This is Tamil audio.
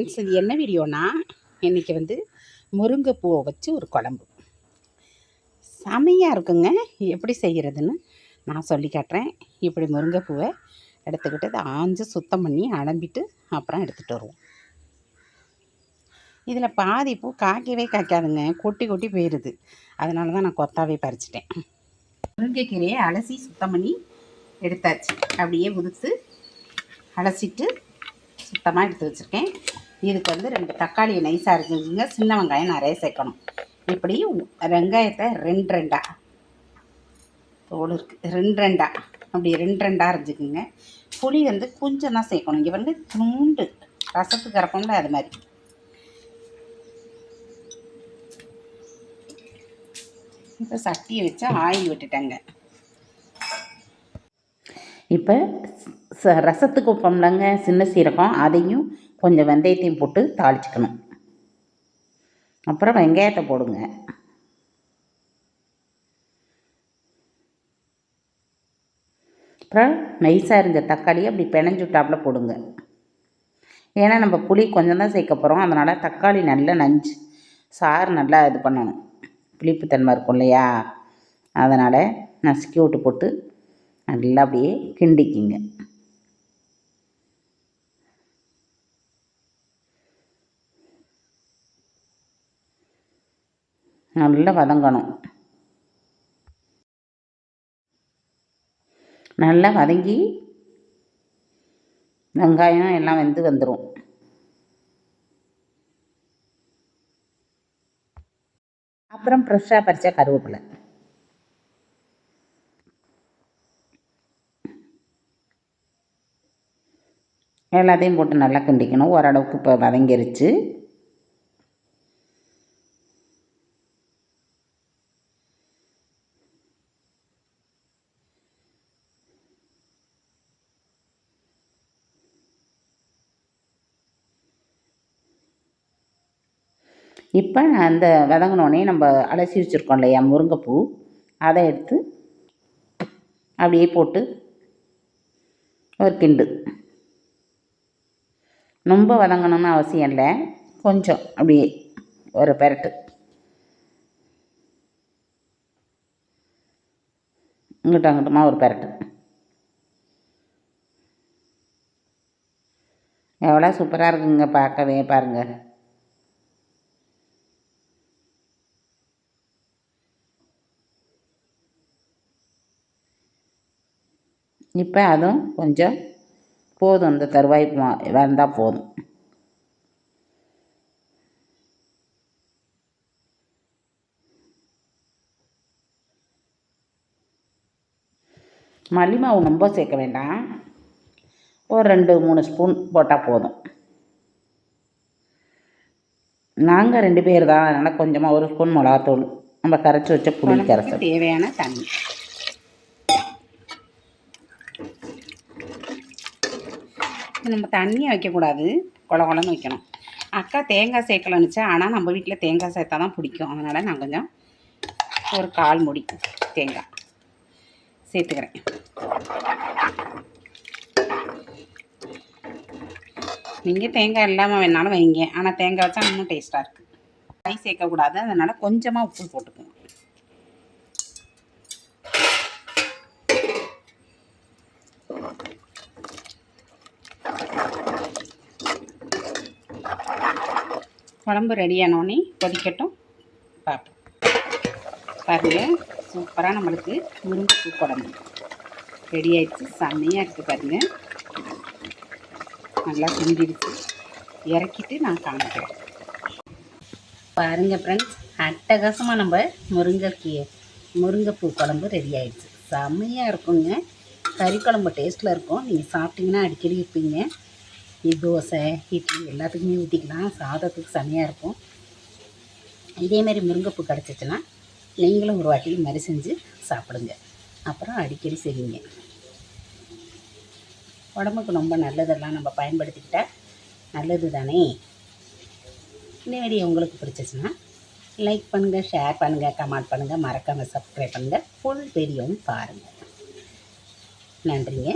ஃப்ரெண்ட்ஸ் இது என்ன வீடியோனா இன்றைக்கி வந்து முருங்கைப்பூவை வச்சு ஒரு குழம்பு. செமையாக இருக்குங்க. எப்படி செய்கிறதுன்னு நான் சொல்லி காட்டுறேன். இப்படி முருங்கைப்பூவை எடுத்துக்கிட்டு அதை ஆஞ்சு சுத்தம் பண்ணி அலம்பிட்டு அப்புறம் எடுத்துகிட்டு வருவோம். இதில் பாதி பூ காய்க்கவே காய்க்காதுங்க. கொட்டி கொட்டி போயிடுது அதனால தான் நான் கொத்தாவே பறிச்சிட்டேன். முருங்கைக்கீரையை அலசி சுத்தம் பண்ணி எடுத்தாச்சு. அப்படியே உதுத்து அலசிட்டு சுத்தமாக எடுத்து வச்சுருக்கேன். இதுக்கு வந்து ரெண்டு தக்காளி நைஸாக இருக்குங்க சின்ன வெங்காயம் நிறைய சேர்க்கணும். இப்படி வெங்காயத்தை ரெண்டு ரெண்டா. தோல் இருக்குது ரெண்டு ரெண்டா. அப்படி ரெண்டு ரெண்டாக இருந்துக்குங்க புளி வந்து கொஞ்சம் தான் சேர்க்கணும். இங்கே வந்து துண்டு. ரசத்துக்கு கறப்போம்ல அது மாதிரி. இப்போ சட்டியை வச்சு ஆயில் விட்டுட்டேங்க. இப்போ ச ரசத்துக்கு வைப்போம்லங்க சின்ன சீரகம் அதையும் கொஞ்சம் வெந்தயத்தையும் போட்டு தாளிச்சுக்கணும். அப்புறம் வெங்காயத்தை போடுங்க. அப்புறம் நைஸாக இருந்த தக்காளியை அப்படி பிணைஞ்சு விட்டாப்புல போடுங்க. ஏன்னா நம்ம புளி கொஞ்சம் தான் சேர்க்க போகிறோம் அதனால் தக்காளி நல்லா நஞ்சு சாறு நல்லா இது பண்ணணும். புளிப்புத்தன்மை இருக்கும் இல்லையா? அதனால் நசுக்கி விட்டு போட்டு நல்லா அப்படியே கிண்டிக்கிங்க. நல்லா வதங்கணும். நல்லா வதங்கி வெங்காயம் எல்லாம் வந்து வந்துடும் அப்புறம் ஃப்ரெஷ்ஷாக பறித்த கருவேப்பிலை. எல்லாத்தையும் போட்டு நல்லா கிண்டிக்கணும். ஓரளவுக்கு இப்போ வதங்கிருச்சு. இப்போ அந்த வதங்கினோடனே நம்ம அலசி வச்சுருக்கோம் இல்லையா முருங்கைப்பூ. அதை எடுத்து அப்படியே போட்டு ஒரு கிண்டு. ரொம்ப வதங்கணும்னு அவசியம் இல்லை. கொஞ்சம் அப்படியே ஒரு பெரட்டு. இங்கிட்ட அங்கிட்டமா ஒரு பெரட்டு. எவ்வளோ சூப்பராக இருக்குங்க பார்க்கவே பாருங்கள் இப்போ அதுவும் கொஞ்சம் போதும். இந்த தருவாய் வந்தால் போதும். மல்லி மாவு ரொம்ப சேர்க்க வேண்டாம். ஒரு ரெண்டு மூணு ஸ்பூன் போட்டால் போதும். நாங்கள் ரெண்டு பேர் தான் அதனால் கொஞ்சமாக ஒரு ஸ்பூன் மிளகாத்தூள் நம்ம கரைச்சி வச்ச புளி கரைச்சி தேவையான தண்ணி. நம்ம தண்ணியை வைக்கக்கூடாது. கொல கொலன்னு வைக்கணும். அக்கா தேங்காய் சேர்க்கலன்னுச்சா ஆனால் நம்ம வீட்டில் தேங்காய் சேர்த்தா தான் பிடிக்கும். அதனால் நான் கொஞ்சம் ஒரு கால் முடி தேங்காய் சேர்த்துக்கிறேன். நீங்கள் தேங்காய் இல்லாமல் வேணாலும் வைங்க. ஆனால் தேங்காய் வச்சா இன்னும் டேஸ்ட்டாக இருக்குது காய் சேர்க்கக்கூடாது. அதனால் கொஞ்சமாக உப்பு போட்டுக்கோங்க. குழம்பு ரெடியானோடனே கொதிக்கட்டும். பார்ப்போம் பாருங்கள் சூப்பராக நம்மளுக்கு முருங்கைப்பூ குழம்பு ரெடி ஆகிடுச்சு செம்மையாக இருக்குது பாருங்கள் நல்லா செஞ்சிருச்சு இறக்கிட்டு நான் காமிக்கிறேன். பாருங்கள் ஃப்ரெண்ட்ஸ் அட்டகாசமாக நம்ம முருங்கைக்கீ முருங்கைப்பூ குழம்பு ரெடி ஆகிடுச்சு செம்மையாக இருக்குங்க. கறி குழம்பு டேஸ்ட்டில் இருக்கும். நீங்கள் சாப்பிட்டீங்கன்னா அடிக்கடி இருப்பீங்க. தோசை இட்லி எல்லாத்துக்குமே ஊற்றிக்கலாம் சாதத்துக்கு செமையாக இருக்கும். இதேமாரி முருங்கைப்பூ கிடச்சிச்சின்னா நீங்களும் ஒரு வாட்டி மாதிரி செஞ்சு சாப்பிடுங்க. அப்புறம் அடிக்கடி செய்வீங்க. உடம்புக்கு ரொம்ப நல்லதெல்லாம் நம்ம பயன்படுத்திக்கிட்டால் நல்லது தானே இந்த வீடியோ உங்களுக்கு பிடிச்சிச்சின்னா லைக் பண்ணுங்கள் ஷேர் பண்ணுங்கள் கமெண்ட் பண்ணுங்கள் மறக்காமல் சப்ஸ்கிரைப் பண்ணுங்கள் ஃபுல் வீடியோவும் பாருங்கள் நன்றிங்க.